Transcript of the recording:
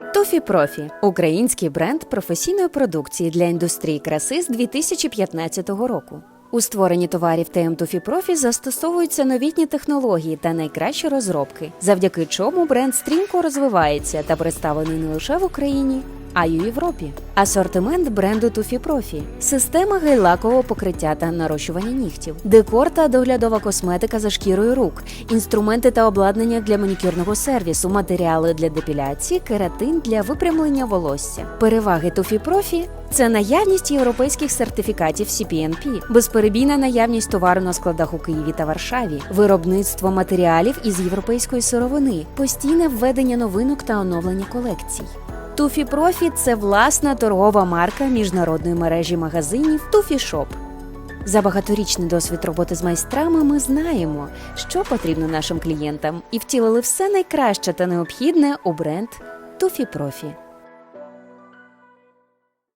Туфі Профі український бренд професійної продукції для індустрії краси з 2015 року. У створенні товарів ТМ Тофі Профі застосовуються новітні технології та найкращі розробки, завдяки чому бренд стрімко розвивається та представлений не лише в Україні, а й у Європі. Асортимент бренду Туфі Профі, система гель-лакового покриття та нарощування нігтів, декор та доглядова косметика за шкірою рук, інструменти та обладнання для манікюрного сервісу, матеріали для депіляції, кератин для випрямлення волосся. Переваги Туфі Профі це наявність європейських сертифікатів CPNP, безперебійна наявність товару на складах у Києві та Варшаві, виробництво матеріалів із європейської сировини, постійне введення новинок та оновлення колекцій. Туфі Профі це власна торгова марка міжнародної мережі магазинів Туфі Шоп. За багаторічний досвід роботи з майстрами ми знаємо, що потрібно нашим клієнтам, і втілили все найкраще та необхідне у бренд Туфі Профі.